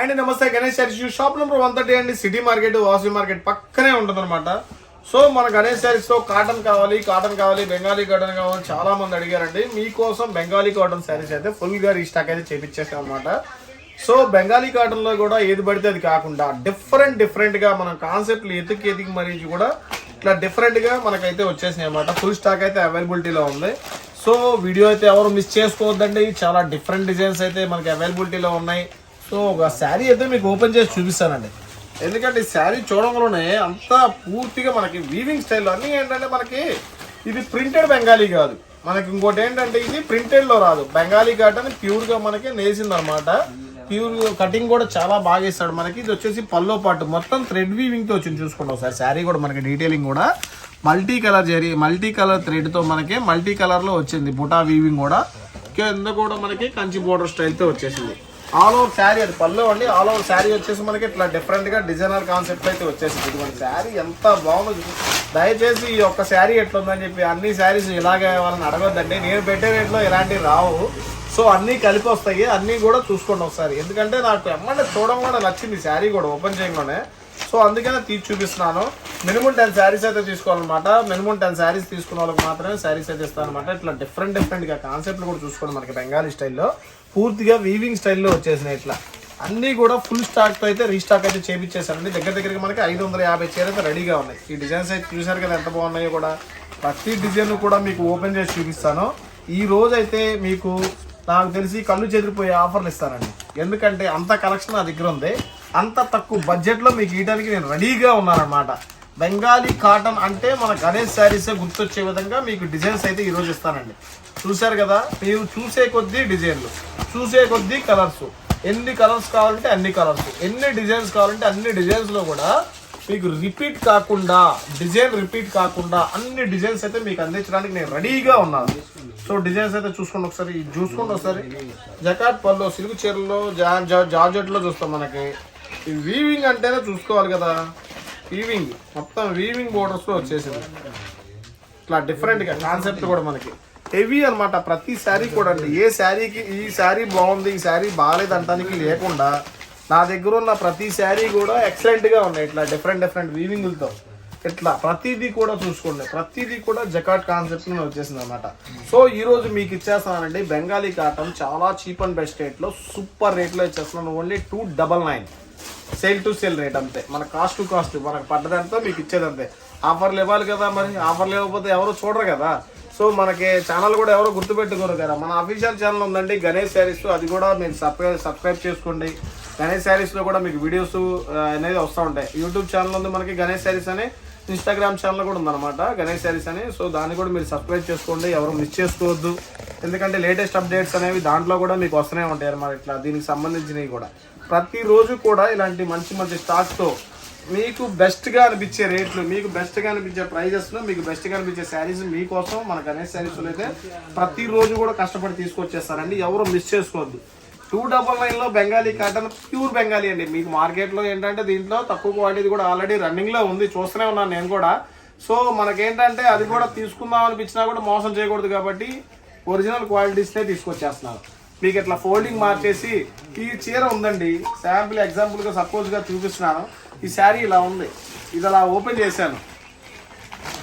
And namaste Ganesh sarees shop number one thirty అండి city market Vasavi market పక్కనే ఉంటుంది so మన గణేష్ శారీస్లో కాటన్ కావాలి కాటన్ కావాలి బెంగాలీ కాటన్ కావాలి చాలా మంది అడిగారండి. మీకోసం బెంగాలీ కాటన్ శారీస్ అయితే ఫుల్గా రీస్టాక్ అయితే చేపించేసాం అనమాట సో బెంగాలీ కాటన్లో కూడా ఏది పడితే అది కాకుండా డిఫరెంట్ డిఫరెంట్గా మన కాన్సెప్ట్లు ఎతికి ఎతికి మరీ కూడా ఇట్లా డిఫరెంట్గా మనకైతే వచ్చేసినాయి అనమాట ఫుల్ స్టాక్ అయితే అవైలబిలిటీలో ఉంది. సో వీడియో అయితే ఎవరు మిస్ చేసుకోవద్దండి. చాలా డిఫరెంట్ డిజైన్స్ అయితే మనకి అవైలబిలిటీలో ఉన్నాయి. సో ఒక శారీ అయితే మీకు ఓపెన్ చేసి చూపిస్తానండి. ఎందుకంటే ఈ శారీ చూడంలోనే అంతా పూర్తిగా మనకి వీవింగ్ స్టైల్లో అన్నీ ఏంటంటే మనకి ఇది ప్రింటెడ్ బెంగాలీ కాదు. మనకి ఇంకోటి ఏంటంటే ఇది ప్రింటెడ్లో రాదు. బెంగాలీ కాటన్ ప్యూర్గా మనకి నేసింది అనమాట ప్యూర్ కటింగ్ కూడా చాలా బాగా ఇస్తాడు మనకి ఇది వచ్చేసి పల్లో పాటు. మొత్తం థ్రెడ్ వీవింగ్తో వచ్చింది చూసుకోండి ఒకసారి. శారీ కూడా మనకి డీటెయిలింగ్ కూడా. Multi colour zari multi colour థ్రెడ్తో మనకి మల్టీ కలర్లో వచ్చింది. బుటా వీవింగ్ కూడా. కింద కూడా మనకి కంచి బోర్డర్ స్టైల్తో వచ్చేసింది. ఆల్ ఓవర్ శారీ అది పళ్ళు అండి. ఆల్ ఓవర్ శారీ వచ్చేసి మనకి ఇట్లా డిఫరెంట్గా డిజైనర్ కాన్సెప్ట్ అయితే వచ్చేసింది. ఇటువంటి శారీ ఎంత బాగుంది దయచేసి ఈ ఒక్క శారీ ఎట్లుందని చెప్పి అన్ని శారీస్ ఇలాగే వాళ్ళని అడగొద్దండి. నేను పెట్టే రేట్లో ఇలాంటివి రావు. సో అన్నీ కలిపి వస్తాయి. అన్నీ కూడా చూసుకోండి ఒకసారి. ఎందుకంటే నాకు ఎమ్మంటే చూడడం కూడా నచ్చింది శారీ కూడా ఓపెన్ చేయగానే. సో అందుకనే తీసి చూపిస్తున్నాను. మినిమం టెన్ శారీస్ అయితే తీసుకోవాలన్నమాట. మినిమం టెన్ శారీస్ తీసుకున్న వాళ్ళకి మాత్రమే శారీస్ అయితే ఇస్తాను అనమాట ఇట్లా డిఫరెంట్ డిఫరెంట్గా కాన్సెప్ట్లు కూడా చూసుకోండి మనకి బెంగాలీ స్టైల్లో. పూర్తిగా వీవింగ్ స్టైల్లో వచ్చేసినాయి ఇట్లా. అన్నీ కూడా ఫుల్ స్టాక్తో అయితే రీస్టాక్ అయితే చేపించేసానండి దగ్గర దగ్గరికి మనకి ఐదు వందల యాభై చీర అయితే రెడీగా ఉన్నాయి. ఈ డిజైన్స్ అయితే చూసారు కదా ఎంత బాగున్నాయో కూడా. ప్రతి డిజైన్ కూడా మీకు ఓపెన్ చేసి చూపిస్తాను. ఈ రోజు అయితే మీకు నాకు తెలిసి కళ్ళు చెదిరిపోయే ఆఫర్లు ఇస్తానండి. ఎందుకంటే అంత కలెక్షన్ నా దగ్గర ఉంది. అంత తక్కువ బడ్జెట్లో మీకు ఇవ్వడానికి నేను రెడీగా ఉన్నానన్నమాట. బెంగాలీ కాటన్ అంటే మన గణేష్ శారీసే గుర్తొచ్చే విధంగా మీకు డిజైన్స్ అయితే ఈరోజు ఇస్తానండి. చూశారు కదా? మీరు చూసే కొద్దీ డిజైన్లు చూసే కొద్దీ కలర్స్. ఎన్ని కలర్స్ కావాలంటే అన్ని కలర్స్. ఎన్ని డిజైన్స్ కావాలంటే అన్ని డిజైన్స్లో కూడా మీకు రిపీట్ కాకుండా డిజైన్ రిపీట్ కాకుండా అన్ని డిజైన్స్ అయితే మీకు అందించడానికి నేను రెడీగా ఉన్నాను. సో డిజైన్స్ అయితే చూసుకోండి ఒకసారి ఇది చూసుకోండి ఒకసారి. జకాట్ పళ్ళు సిల్క్ చీరలో జార్జెట్లో చూస్తాం మనకి. ఈ వీవింగ్ అంటేనే చూసుకోవాలి కదా? వీవింగ్ మొత్తం వీవింగ్ బోర్డర్స్లో వచ్చేసింది. ఇట్లా డిఫరెంట్గా కాన్సెప్ట్ కూడా మనకి. హెవీ అనమాట ప్రతి శారీ కూడా అండి. ఏ శారీకి ఈ శారీ బాగుంది ఈ శారీ బాగాలేదు అంటానికి లేకుండా నా దగ్గర ఉన్న ప్రతి శారీ కూడా ఎక్సలెంట్గా ఉన్నాయి. ఇట్లా డిఫరెంట్ డిఫరెంట్ వీవింగ్లతో ఇట్లా ప్రతిదీ కూడా చూసుకోండి. ప్రతిదీ కూడా జకాట్ కాన్సెప్ట్ వచ్చేసింది అనమాట సో ఈ రోజు మీకు ఇచ్చేస్తానండి బెంగాలీ కాటన్ చాలా చీప్ అండ్ బెస్ట్ రేట్లో సూపర్ రేట్లో ఇచ్చేస్తున్నాను. Only two double nine sale to sale rate అంతే. మన కాస్ట్ టు కాస్ట్ మనకు పడ్డదంతా మీకు ఇచ్చేదంతే. ఆఫర్లు ఇవ్వాలి కదా మరి ఆఫర్లు ఇవ్వకపోతే ఎవరు చూడరు కదా. సో మనకి ఛానల్ కూడా ఎవరో గుర్తుపెట్టుకోరు కదా. మన అఫీషియల్ ఛానల్ ఉందండి గణేష్ శారీస్ అది కూడా మీరు సబ్స్క్రైబ్ సబ్స్క్రైబ్ చేసుకోండి. గణేష్ శారీస్లో కూడా మీకు వీడియోస్ అనేది వస్తూ ఉంటాయి. యూట్యూబ్ ఛానల్ ఉంది మనకి గణేష్ శారీస్ అని. ఇన్స్టాగ్రామ్ ఛానల్ కూడా ఉందన్నమాట గణేష్ శారీస్ అని. సో దాన్ని కూడా మీరు సబ్స్క్రైబ్ చేసుకోండి ఎవరు మిస్ చేసుకోవద్దు. ఎందుకంటే లేటెస్ట్ అప్డేట్స్ అనేవి దాంట్లో కూడా మీకు వస్తూనే ఉంటాయి అన్నమాట ఇట్లా దీనికి సంబంధించినవి కూడా. ప్రతిరోజు కూడా ఇలాంటి మంచి మంచి స్టాక్తో మీకు బెస్ట్గా అనిపించే రేట్లు మీకు బెస్ట్గా అనిపించే ప్రైజెస్లో మీకు బెస్ట్గా అనిపించే శారీస్ మీకోసం మన గణేష్ శారీస్లో అయితే ప్రతిరోజు కూడా కష్టపడి తీసుకొచ్చేస్తారండి. ఎవరు మిస్ చేసుకోవద్దు. టూ డబల్ నైన్లో బెంగాలీ కాటన్ ప్యూర్ బెంగాలీ అండి. మీకు మార్కెట్లో ఏంటంటే దీంట్లో తక్కువ క్వాలిటీ కూడా ఆల్రెడీ రన్నింగ్లో ఉంది. చూస్తూనే ఉన్నాను నేను కూడా. సో మనకేంటంటే అది కూడా తీసుకుందాం అనిపించినా కూడా మోసం చేయకూడదు కాబట్టి ఒరిజినల్ క్వాలిటీస్నే తీసుకొచ్చేస్తున్నారు. మీకు ఇట్లా ఫోల్డింగ్ మార్చేసి ఈ చీర ఉందండి. శాంపుల్ ఎగ్జాంపుల్గా సపోజ్గా చూపిస్తున్నాను. ఈ శారీ ఇలా ఉంది. ఇది అలా ఓపెన్ చేశాను.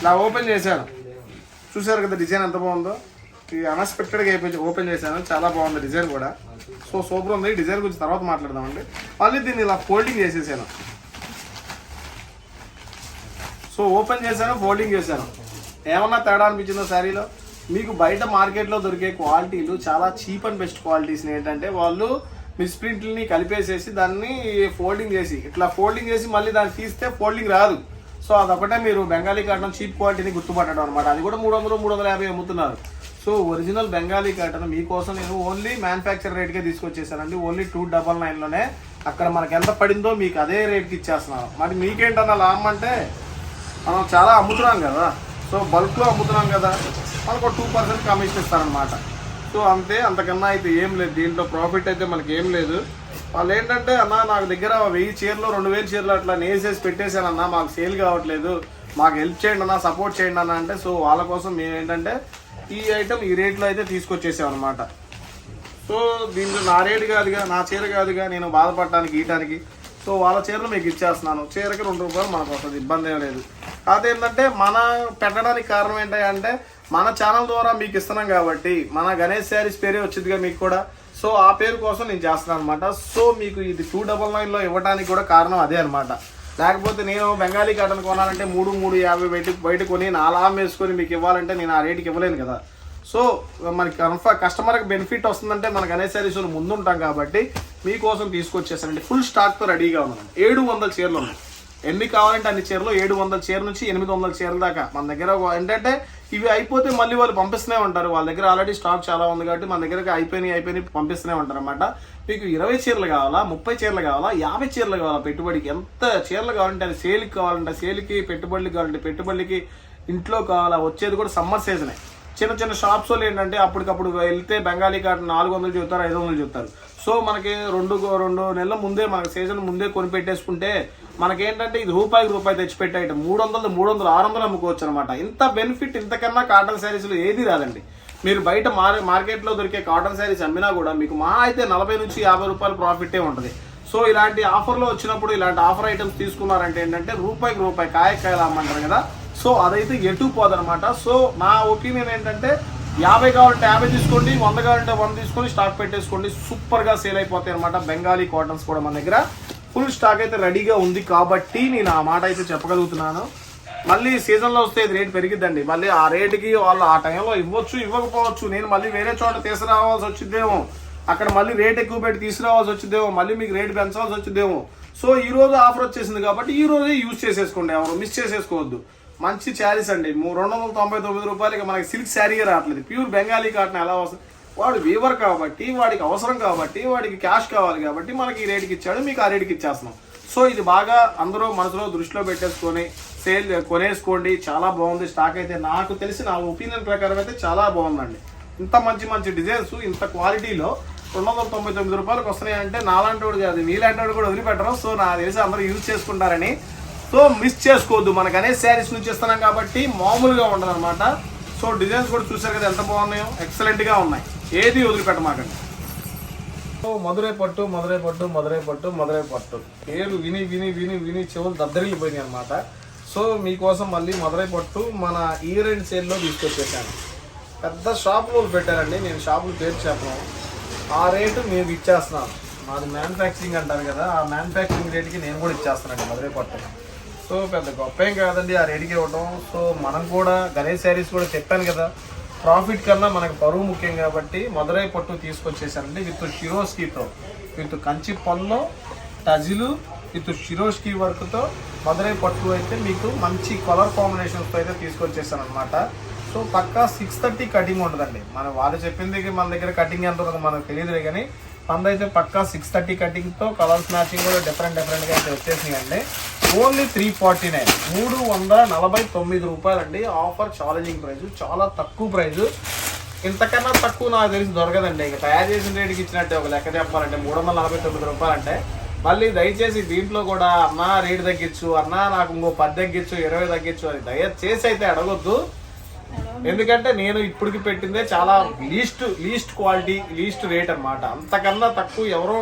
ఇలా ఓపెన్ చేశాను. చూసారు కదా డిజైన్ ఎంత బాగుందో? ఇది అన్ఎక్స్పెక్టెడ్గా అయిపోయి ఓపెన్ చేశాను. చాలా బాగుంది డిజైన్ కూడా. సో సూపర్ ఉంది. డిజైన్ గురించి తర్వాత మాట్లాడదామండి. మళ్ళీ దీన్ని ఇలా ఫోల్డింగ్ చేసేసాను. సో ఓపెన్ చేశాను ఫోల్డింగ్ చేశాను. ఏమన్నా తేడా అనిపించిందో శారీలో? మీకు బయట మార్కెట్లో దొరికే క్వాలిటీలు చాలా చీప్ అండ్ బెస్ట్ క్వాలిటీస్ని ఏంటంటే వాళ్ళు మిస్ప్రింట్ని కలిపేసేసి దాన్ని ఫోల్డింగ్ చేసి ఇట్లా ఫోల్డింగ్ చేసి మళ్ళీ దాన్ని తీస్తే ఫోల్డింగ్ రాదు. సో అదొకటే మీరు బెంగాలీ కాటన్ చీప్ క్వాలిటీని గుర్తుపట్టడం అనమాట అది కూడా మూడు వందలు మూడు వందల యాభై అమ్ముతున్నారు. సో ఒరిజినల్ బెంగాలీ కాటన్ మీకోసం నేను ఓన్లీ మ్యానుఫ్యాక్చర్ రేట్కే తీసుకొచ్చేసానండి. ఓన్లీ టూ డబల్ నైన్లోనే అక్కడ మనకి ఎంత పడిందో మీకు అదే రేట్కి ఇచ్చేస్తున్నాను. మరి మీకేంటన్నా లాభం అంటే మనం చాలా అమ్ముతున్నాం కదా. సో బల్క్లో అమ్ముతున్నాం కదా. మనకు టూ పర్సెంట్ కమిషన్ ఇస్తారనమాట సో అంతే అంతకన్నా అయితే ఏం లేదు. దీంట్లో ప్రాఫిట్ అయితే మనకి ఏం లేదు. వాళ్ళు ఏంటంటే అన్న నాకు దగ్గర వెయ్యి చీరలు రెండు వేలు చీరలు అట్లా నేసేసి పెట్టేశానన్నా మాకు సేల్ కావట్లేదు. మాకు హెల్ప్ చేయండి అన్న సపోర్ట్ చేయండి అన్న అంటే సో వాళ్ళ కోసం మేము ఏంటంటే ఈ ఐటమ్ ఈ రేట్లో అయితే తీసుకొచ్చేసాం అనమాట సో దీంట్లో నా రేటు కాదుగా నా చీర కాదుగా నేను బాధపడటానికి గీయటానికి. సో వాళ్ళ చీరలు మీకు ఇచ్చేస్తున్నాను. చీరకి రెండు రూపాయలు మనకు వస్తుంది ఇబ్బంది ఏం లేదు. అదేంటంటే మన పెట్టడానికి కారణం ఏంటంటే మన ఛానల్ ద్వారా మీకు ఇస్తున్నాం కాబట్టి మన గణేష్ శారీస్ పేరే వచ్చిందిగా మీకు కూడా. సో ఆ పేరు కోసం నేను చేస్తున్నాను అనమాట సో మీకు ఇది టూ డబల్ నైన్లో ఇవ్వడానికి కూడా కారణం అదే అనమాట లేకపోతే నేను బెంగాలీ కాటన్ కొనాలంటే మూడు మూడు యాభై బయట బయట కొని నాలా వేసుకొని మీకు ఇవ్వాలంటే నేను ఆ రేటుకి ఇవ్వలేను కదా. సో మనకి కన్ఫా కస్టమర్కి బెనిఫిట్ వస్తుందంటే మనకు అనే సారీస్ ముందుంటాం కాబట్టి మీకోసం తీసుకొచ్చేసానండి. ఫుల్ స్టాక్తో రెడీగా ఉన్నాను ఏడు వందల చీరలు ఉన్నాయి. ఎన్ని కావాలంటే అన్ని చీరలు? ఏడు వందల చీర నుంచి ఎనిమిది వందల చీరల దాకా. మన దగ్గర ఒక- ఏంటంటే ఇవి అయిపోతే మళ్ళీ వాళ్ళు పంపిస్తూనే ఉంటారు. వాళ్ళ దగ్గర ఆల్రెడీ స్టాక్ చాలా ఉంది కాబట్టి మన దగ్గర అయిపోయినాయి అయిపోయినాయి పంపిస్తూనే ఉంటారు అనమాట మీకు ఇరవై చీరలు కావాలా? ముప్పై చీరలు కావాలా? యాభై చీరలు కావాలా? పెట్టుబడికి ఎంత చీరలు కావాలంటే అది సేల్కి కావాలంటే సేల్కి పెట్టుబడులకి కావాలంటే పెట్టుబడికి ఇంట్లో కావాలా? వచ్చేది కూడా సమ్మర్ సీజనే చిన్న చిన్న షాప్స్ వాళ్ళు ఏంటంటే అప్పటికప్పుడు వెళ్తే బెంగాలీ కాటన్ నాలుగు వందలు చూస్తారు ఐదు వందలు చూస్తారు సో మనకి రెండు రెండు నెలల ముందే మనకి సీజన్ ముందే కొని పెట్టేసుకుంటే మనకేంటంటే ఇది రూపాయికి రూపాయి తెచ్చిపెట్టేట మూడు వందలు మూడు వందలు ఆరు వందలు అమ్ముకోవచ్చు అనమాట. ఇంత బెనిఫిట్ ఇంతకన్నా కాటన్ శారీస్లో ఏది రాదండి. మీరు బయట మార్ మార్కెట్లో దొరికే కాటన్ శారీస్ అమ్మినా కూడా మీకు మా అయితే నలభై నుంచి యాభై రూపాయలు ప్రాఫిటే ఉంటుంది. సో ఇలాంటి ఆఫర్లో వచ్చినప్పుడు ఇలాంటి ఆఫర్ ఐటమ్స్ తీసుకున్నారంటే ఏంటంటే రూపాయికి రూపాయి కాయ కాయలు అమ్మంటారు కదా. సో అదైతే ఎటు పోదనమాట. సో నా ఒపీనియన్ ఏంటంటే యాభై కావాలంటే యాభై తీసుకోండి వంద కావాలంటే వంద తీసుకొని స్టాక్ పెట్టేసుకోండి సూపర్గా సేల్ అయిపోతాయి అనమాట బెంగాలీ కాటన్స్ కూడా మన దగ్గర. ఫుల్ స్టాక్ అయితే రెడీగా ఉంది కాబట్టి నేను ఆ మాట అయితే చెప్పగలుగుతున్నాను. మళ్ళీ సీజన్లో వస్తే ఇది రేట్ పెరిగిద్దండి. మళ్ళీ ఆ రేటుకి వాళ్ళు ఆ టైంలో ఇవ్వచ్చు ఇవ్వకపోవచ్చు. నేను మళ్ళీ వేరే చోట తీసుకురావాల్సి వచ్చిందేమో అక్కడ మళ్ళీ రేట్ ఎక్కువ పెట్టి తీసుకురావాల్సి వచ్చిద్దేమో. మళ్ళీ మీకు రేటు పెంచాల్సి వచ్చిందేమో సో ఈ రోజు ఆఫర్ వచ్చేసింది కాబట్టి ఈ రోజే యూజ్ చేసేసుకోండి ఎవరు. మిస్ చేసేసుకోవద్దు. మంచి శారీస్ అండి. రెండు వందల తొంభై తొమ్మిది రూపాయలకి మనకి సిల్క్ శారీ రావట్లేదు. ప్యూర్ బెంగాలీ కాటన్ ఎలా వస్తుంది? వాడు వీవర్ కాబట్టి వాడికి అవసరం కాబట్టి వాడికి క్యాష్ కావాలి కాబట్టి మనకి ఈ రేటుకి ఇచ్చాడు. మీకు ఆ రేటుకి ఇచ్చేస్తున్నాం. సో ఇది బాగా అందరూ మనసులో దృష్టిలో పెట్టేసుకొని సేల్ కొనేసుకోండి. చాలా బాగుంది. స్టాక్ అయితే నాకు తెలిసి నా ఒపీనియన్ ప్రకారం అయితే చాలా బాగుందండి. ఇంత మంచి మంచి డిజైన్స్ ఇంత క్వాలిటీలో రెండు వందల తొంభై తొమ్మిది రూపాయలకు వస్తున్నాయి అంటే నాలాంటి వాడు కాదు మీలాంటి వాడు కూడా వదిలిపెట్టరు. సో నా తెలిసి అందరూ యూజ్ చేసుకుంటారని సో మిస్ చేసుకోవద్దు. మనకు అనే శారీస్ నుంచి ఇస్తున్నాం కాబట్టి మామూలుగా ఉండదు అనమాట సో డిజైన్స్ కూడా చూసారు కదా ఎంత బాగున్నాయో? ఎక్సలెంట్గా ఉన్నాయి. ఏది వదిలిపెట్టమాకండి. సో మధురై పట్టు మధురై పట్టు మధురై పట్టు మధురై పట్టు. పేరు విని విని విని విని చెవులు దద్దరిల్లిపోయినాయి అనమాట సో మీకోసం మళ్ళీ మధురై పట్టు మన ఇయర్ ఎండ్ సేల్లో తీసుకొచ్చేసాను. పెద్ద షాపులు పెట్టారండి. నేను షాపులు పేరు చెప్పను. ఆ రేటు మేము ఇచ్చేస్తున్నాను. మాది మ్యానుఫ్యాక్చరింగ్ అంటారు కదా ఆ మ్యానుఫ్యాక్చరింగ్ రేట్కి నేను కూడా ఇచ్చేస్తానండి మధురై పట్టు సో పెద్ద గొప్ప ఏం కాదండి ఆ రేటుకి ఇవ్వడం సో మనం కూడా గణేష్ శారీస్ కూడా చెప్పాను కదా ప్రాఫిట్ కన్నా మనకు బరువు ముఖ్యం కాబట్టి మధురై పట్టు తీసుకొచ్చేసానండి విత్ షిరోస్కీతో విత్ కంచి పళ్ళు టజిలు విత్ షిరోస్కీ వర్క్తో మధురై పట్టు అయితే మీకు మంచి కలర్ కాంబినేషన్స్తో అయితే తీసుకొచ్చేసాను అనమాట సో పక్కా సిక్స్ థర్టీ కటింగ్ ఉండదండి మనం వాళ్ళు చెప్పింది మన దగ్గర కటింగ్ ఎంత ఉంటుందో మనకు తెలియదులే కానీ పందైతే పక్కా సిక్స్ థర్టీ కటింగ్తో కలర్స్ మ్యాచింగ్ కూడా డిఫరెంట్ డిఫరెంట్గా అయితే వచ్చేసినాయండి. Only three forty nine. మూడు వందల నలభై తొమ్మిది రూపాయలండి. ఆఫర్ ఛాలెంజింగ్ ప్రైస్ చాలా తక్కువ ప్రైస్ ఇంతకన్నా తక్కువ నాకు తెలిసి దొరకదండి. ఇక తయారు చేసిన రేటుకి ఇచ్చినట్టే ఒక లెక్క చెప్పాలంటే మూడు వందల నలభై తొమ్మిది రూపాయలు అంటే మళ్ళీ దయచేసి దీంట్లో కూడా అన్నా రేటు తగ్గించు అన్నా నాకు ఇంకో పది తగ్గించు ఇరవై తగ్గించు అని దయచేసి అయితే అడగొద్దు. ఎందుకంటే నేను ఇప్పటికి పెట్టిందే చాలా least least quality least rate అన్నమాట. అంతకన్నా తక్కువ ఎవరో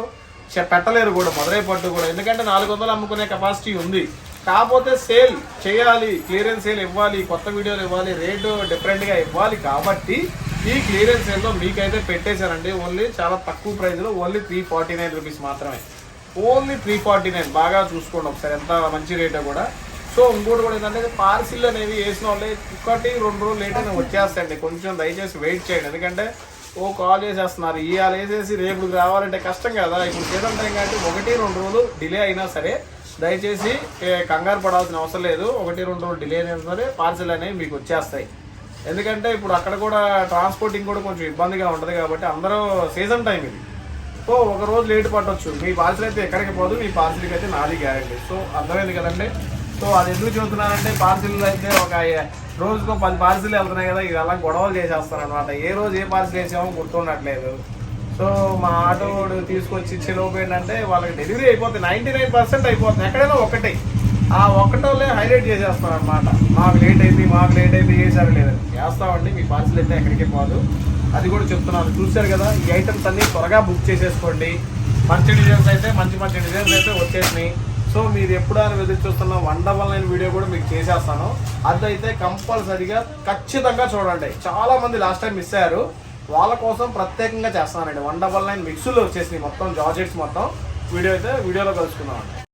పెట్టలేరు కూడా మదురై పట్టు కూడా. ఎందుకంటే నాలుగు వందలు అమ్ముకునే కెపాసిటీ ఉంది. కాకపోతే సేల్ చేయాలి క్లియరెన్స్ సేల్ ఇవ్వాలి కొత్త వీడియోలు ఇవ్వాలి రేటు డిఫరెంట్గా ఇవ్వాలి కాబట్టి ఈ క్లియరెన్స్ సేల్లో మీకైతే పెట్టేశారండి. ఓన్లీ చాలా తక్కువ ప్రైస్లో only three forty nine rupees మాత్రమే. ఓన్లీ త్రీ ఫార్టీ నైన్ బాగా చూసుకోండి ఒకసారి ఎంత మంచి రేటో కూడా. సో ఇంకోటి కూడా ఏంటంటే పార్సిల్ అనేవి వేసిన వాళ్ళే ఒకటి రెండు రోజులు లేట్ అయినా వచ్చేస్తాయండి. కొంచెం దయచేసి వెయిట్ చేయండి. ఎందుకంటే ఓ కాల్ చేసేస్తున్నారు. ఇవాళ వేసేసి రేపు రావాలంటే కష్టం కదా. ఇప్పుడు సీజన్ టైం కాబట్టి ఒకటి రెండు రోజులు డిలే అయినా సరే దయచేసి కంగారు పడాల్సిన అవసరం లేదు. ఒకటి రెండు రోజులు డిలే అయినా సరే పార్సిల్ అనేవి మీకు వచ్చేస్తాయి. ఎందుకంటే ఇప్పుడు అక్కడ కూడా ట్రాన్స్పోర్టింగ్ కూడా కొంచెం ఇబ్బందిగా ఉంటుంది కాబట్టి అందరూ సీజన్ టైం ఇది. సో ఒక రోజు లేట్ పట్టవచ్చు మీ పార్సిల్ అయితే ఎక్కడికి పోదు మీ పార్సిల్కి అయితే నాది గ్యారంటీ. సో అర్థమైంది కదండి? సో అది ఎందుకు చెబుతున్నానంటే పార్సిల్ అయితే ఒక రోజుకు పది పార్సిల్ వెళ్తున్నాయి కదా ఇవి అలా గొడవలు చేసేస్తారు అనమాట ఏ రోజు ఏ పార్సిల్ వేసామో గుర్తుండట్లేదు. సో మా ఆటో తీసుకొచ్చి ఇచ్చే లోపు ఏంటంటే వాళ్ళకి డెలివరీ అయిపోతుంది నైంటీ నైన్ పర్సెంట్ అయిపోతుంది ఎక్కడైనా ఒకటే. ఆ ఒక్కటోళ్ళే హైలైట్ చేసేస్తారు అనమాట మాకు లేట్ అయింది మాకు లేట్ అయింది చేశారు లేదు. చేస్తామండి మీ పార్సిల్ అయితే ఎక్కడికి పోదు. అది కూడా చెప్తున్నాను చూశారు కదా ఈ ఐటమ్స్ అన్నీ త్వరగా బుక్ చేసేసుకోండి. మంచి డిజైన్స్ అయితే మంచి మంచి డిజైన్స్ అయితే వచ్చేసినాయి. సో మీరు ఎప్పుడైనా ఎదురు చూస్తున్న వన్ డబల్ నైన్ వీడియో కూడా మీకు చేసేస్తాను. అదైతే కంపల్సరీగా ఖచ్చితంగా చూడండి. చాలా మంది లాస్ట్ టైం మిస్ అయ్యారు. వాళ్ళ కోసం ప్రత్యేకంగా చేస్తానండి వన్ డబల్ నైన్ మిక్సులు వచ్చేసినాయి మొత్తం జార్జెట్స్ మొత్తం. వీడియో అయితే వీడియోలో కలుసుకుందాం